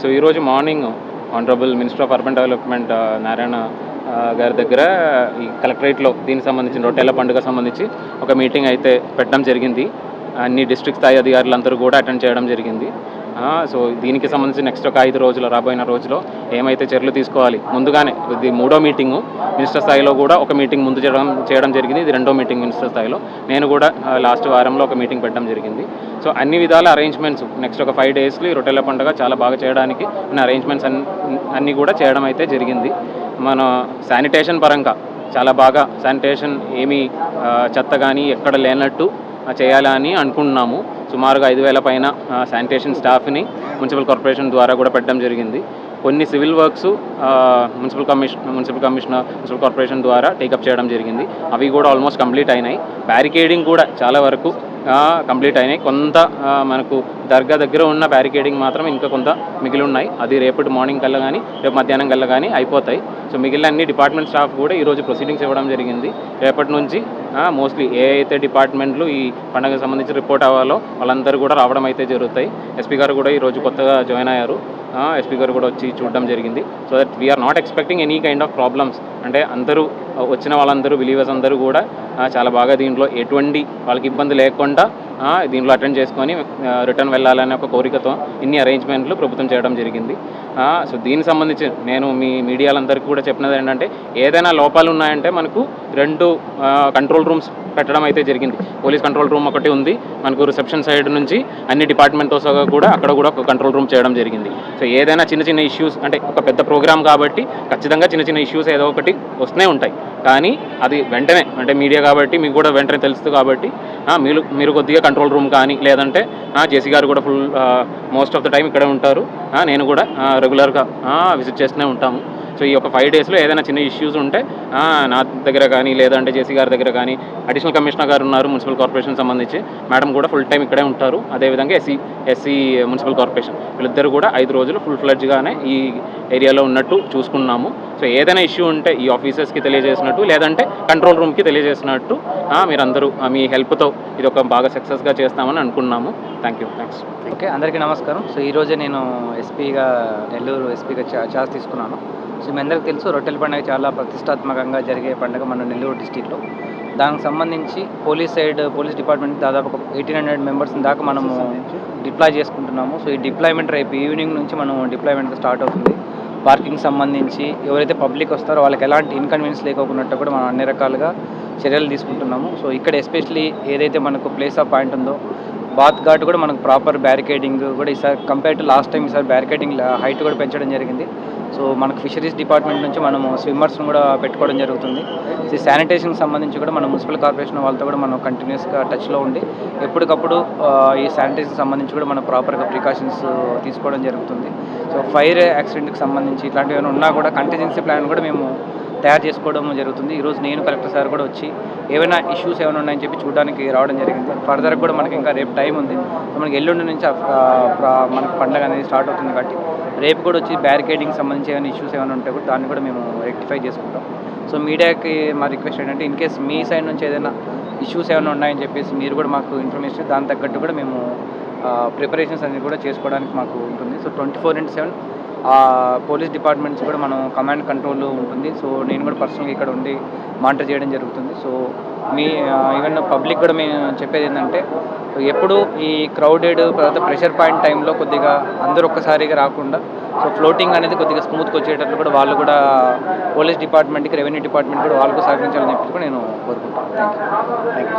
So ఈరోజు morning honourable minister of urban development Narayana గారి దగ్గర ఈ కలెక్టరేట్లో దీనికి సంబంధించిన రొట్టెల పండుగ సంబంధించి ఒక మీటింగ్ అయితే పెట్టడం జరిగింది. అన్ని డిస్ట్రిక్ట్ స్థాయి అధికారులందరూ కూడా అటెండ్ చేయడం జరిగింది. సో దీనికి సంబంధించి నెక్స్ట్ ఒక ఐదు రోజులు రాబోయిన రోజులో ఏమైతే చర్యలు తీసుకోవాలి ముందుగానే ఇది మూడో మీటింగు మినిస్టర్ స్థాయిలో కూడా ఒక మీటింగ్ ముందు చేయడం చేయడం జరిగింది. ఇది రెండో మీటింగ్ మినిస్టర్ స్థాయిలో. నేను కూడా లాస్ట్ వారంలో ఒక మీటింగ్ పెట్టడం జరిగింది. సో అన్ని విధాల అరేంజ్మెంట్స్ నెక్స్ట్ ఒక ఫైవ్ డేస్లో ఈ రొట్టెల పండుగ చాలా బాగా చేయడానికి అరేంజ్మెంట్స్ అన్ని అన్నీ కూడా చేయడం అయితే జరిగింది. మన శానిటేషన్ పరంగా చాలా బాగా శానిటేషన్ ఏమీ చెత్త కానీ ఎక్కడ లేనట్టు చేయాలని అనుకుంటున్నాము. సుమారుగా ఐదు వేల పైన శానిటేషన్ స్టాఫ్ని మున్సిపల్ కార్పొరేషన్ ద్వారా కూడా పెట్టడం జరిగింది. కొన్ని civil works municipal commission municipal commissioner municipal corporation ద్వారా టేకప్ చేయడం జరిగింది. అవి కూడా ఆల్మోస్ట్ కంప్లీట్ అయినాయి. బ్యారికేడింగ్ కూడా చాలా వరకు కంప్లీట్ అయినాయి. కొంత మనకు దర్గా దగ్గర ఉన్న బ్యారికేడింగ్ మాత్రం ఇంకా కొంత మిగిలి ఉన్నాయి. అది రేపటి మార్నింగ్ కల్లా కానీ రేపు మధ్యాహ్నం కల్లా కానీ అయిపోతాయి. సో మిగిలిన అన్ని డిపార్ట్మెంట్ స్టాఫ్ కూడా ఈరోజు ప్రొసీడింగ్స్ ఇవ్వడం జరిగింది. రేపటి నుంచి మోస్ట్లీ ఏ అయితే డిపార్ట్మెంట్లు ఈ పండుగకు సంబంధించి రిపోర్ట్ అవ్వాలో వాళ్ళందరూ కూడా రావడం అయితే జరుగుతాయి. ఎస్పీ గారు కూడా ఈరోజు కొత్తగా జాయిన్ అయ్యారు. ఎస్పీ గారు కూడా వచ్చి చూడడం జరిగింది. So that we are not expecting any kind of problems అంటే అందరూ వచ్చిన వాళ్ళందరూ బిలీవర్స్ అందరూ కూడా చాలా బాగా దీంట్లో ఎటువంటి వాళ్ళకి ఇబ్బంది లేకుండా దీంట్లో అటెండ్ చేసుకొని రిటర్న్ వెళ్ళాలనే ఒక కోరికతో ఇన్ని అరేంజ్మెంట్లు ప్రభుత్వం చేయడం జరిగింది. సో దీనికి సంబంధించి నేను మీ మీడియాలందరికీ కూడా చెప్పినది ఏంటంటే ఏదైనా లోపాలు ఉన్నాయంటే మనకు రెండు కంట్రోల్ రూమ్స్ పెట్టడం అయితే జరిగింది. పోలీస్ కంట్రోల్ రూమ్ ఒకటి ఉంది. మనకు రిసెప్షన్ సైడ్ నుంచి అన్ని డిపార్ట్మెంట్తో సహా కూడా అక్కడ కూడా ఒక కంట్రోల్ రూమ్ చేయడం జరిగింది. సో ఏదైనా చిన్న చిన్న ఇష్యూస్ అంటే ఒక పెద్ద ప్రోగ్రామ్ కాబట్టి ఖచ్చితంగా చిన్న చిన్న ఇష్యూస్ ఏదో ఒకటి వస్తూనే ఉంటాయి. కానీ అది వెంటనే అంటే మీడియా కాబట్టి మీకు కూడా వెంటనే తెలుస్తుంది కాబట్టి మీరు మీరు కొద్దిగా కంట్రోల్ రూమ్ కానీ లేదంటే జేసీ గారు కూడా full most of the time ఇక్కడే ఉంటారు. నేను కూడా రెగ్యులర్గా విజిట్ చేస్తూనే ఉంటాము. సో ఈ ఒక ఫైవ్ డేస్లో ఏదైనా చిన్న ఇష్యూస్ ఉంటే నా దగ్గర కానీ లేదంటే జేసీ గారి దగ్గర కానీ అడిషనల్ కమిషనర్ గారు ఉన్నారు మున్సిపల్ కార్పొరేషన్ సంబంధించి. మేడం కూడా ఫుల్ టైం ఇక్కడే ఉంటారు. అదేవిధంగా ఎస్సీ ఎస్సీ మున్సిపల్ కార్పొరేషన్ వీళ్ళిద్దరు కూడా ఐదు రోజులు ఫుల్ ఫ్లడ్జ్గానే ఈ ఏరియాలో ఉన్నట్టు చూసుకున్నాము. సో ఏదైనా ఇష్యూ ఉంటే ఈ ఆఫీసర్స్కి తెలియజేసినట్టు లేదంటే కంట్రోల్ రూమ్కి తెలియజేసినట్టు మీరందరూ మీ హెల్ప్తో ఇది ఒక బాగా సక్సెస్గా చేస్తామని అనుకున్నాము. థ్యాంక్ యూ థ్యాంక్స్ ఓకే అందరికీ నమస్కారం. సో ఈరోజే నేను ఎస్పీగా నెల్లూరు ఎస్పీగా చా ఛార్జ్ తీసుకున్నాను. సో మీ అందరికీ తెలుసు రొట్టెల పండుగ చాలా ప్రతిష్టాత్మకంగా జరిగే పండుగ మన నెల్లూరు డిస్టిక్లో. దానికి సంబంధించి పోలీస్ సైడ్ పోలీస్ డిపార్ట్మెంట్ దాదాపు ఒక ఎయిటీన్ హండ్రెడ్ మెంబర్స్ దాకా మనము డిప్లాయ్ చేసుకుంటున్నాము. సో ఈ డిప్లాయ్మెంట్ రేపు ఈవినింగ్ నుంచి మనం డిప్లాయ్మెంట్ స్టార్ట్ అవుతుంది. పార్కింగ్ సంబంధించి ఎవరైతే పబ్లిక్ వస్తారో వాళ్ళకి ఎలాంటి ఇన్కన్వీనియన్స్ లేకోకున్నట్టు కూడా మనం అన్ని రకాలుగా చర్యలు తీసుకుంటున్నాము. సో ఇక్కడ ఎస్పెషలీ ఏదైతే మనకు ప్లేస్ ఆఫ్ పాయింట్ ఉందో బాత్ ఘాట్ కూడా మనకు ప్రాపర్ బ్యారికేడింగ్ కూడా ఈసారి కంపేర్ టు లాస్ట్ టైం ఈసారి బ్యారికేడింగ్ హైట్ కూడా పెంచడం జరిగింది. సో మనకు ఫిషరీస్ డిపార్ట్మెంట్ నుంచి మనము స్విమ్మర్స్ని కూడా పెట్టుకోవడం జరుగుతుంది. ఈ శానిటేషన్కి సంబంధించి కూడా మన మున్సిపల్ కార్పొరేషన్ వాళ్ళతో కూడా మనం కంటిన్యూస్గా టచ్లో ఉండి ఎప్పటికప్పుడు ఈ శానిటేషన్కి సంబంధించి కూడా మనం ప్రాపర్గా ప్రికాషన్స్ తీసుకోవడం జరుగుతుంది. సో ఫైర్ యాక్సిడెంట్కి సంబంధించి ఇట్లాంటివి ఏమైనా ఉన్నా కూడా కంటిజెన్సీ ప్లాన్ కూడా మేము తయారు చేసుకోవడం జరుగుతుంది. ఈరోజు నేను కలెక్టర్ సార్ కూడా వచ్చి ఏమైనా ఇష్యూస్ ఏమైనా ఉన్నాయని చెప్పి చూడడానికి రావడం జరిగింది. ఫర్దర్ కూడా మనకి ఇంకా రేపు టైం ఉంది. మనకి ఎల్లుండి నుంచి ఆ, మనకి పండగ అనేది స్టార్ట్ అవుతుంది కాబట్టి రేపు కూడా వచ్చి బ్యారికేడింగ్ సంబంధించి ఏమైనా ఇష్యూస్ ఏమైనా ఉంటే కూడా దాన్ని కూడా మేము రెక్టిఫై చేసుకుంటాం. సో మీడియాకి మా రిక్వెస్ట్ ఏంటంటే ఇన్ కేస్ మీ సైడ్ నుంచి ఏదైనా ఇష్యూస్ ఏమైనా ఉన్నాయని చెప్పేసి మీరు కూడా మాకు ఇన్ఫర్మేషన్ దాని తగ్గట్టు కూడా మేము ప్రిపరేషన్స్ అనేది కూడా చేసుకోవడానికి మాకు ఉంటుంది. So twenty four into seven police departments కూడా మనం కమాండ్ కంట్రోల్లో ఉంటుంది. సో నేను కూడా పర్సనల్గా ఇక్కడ ఉండి మానిటర్ చేయడం జరుగుతుంది. సో మీ ఈవెన్ పబ్లిక్ కూడా మేము చెప్పేది ఏంటంటే ఎప్పుడు ఈ క్రౌడెడ్ తర్వాత ప్రెషర్ పాయింట్ టైంలో కొద్దిగా అందరూ ఒక్కసారిగా రాకుండా సో ఫ్లోటింగ్ అనేది కొద్దిగా స్మూత్గా వచ్చేటట్లు కూడా వాళ్ళు కూడా పోలీస్ డిపార్ట్మెంట్కి రెవెన్యూ డిపార్ట్మెంట్ కూడా వాళ్ళకు సహకరించాలని చెప్పి కూడా నేను కోరుకుంటాను థ్యాంక్ యూ థ్యాంక్ యూ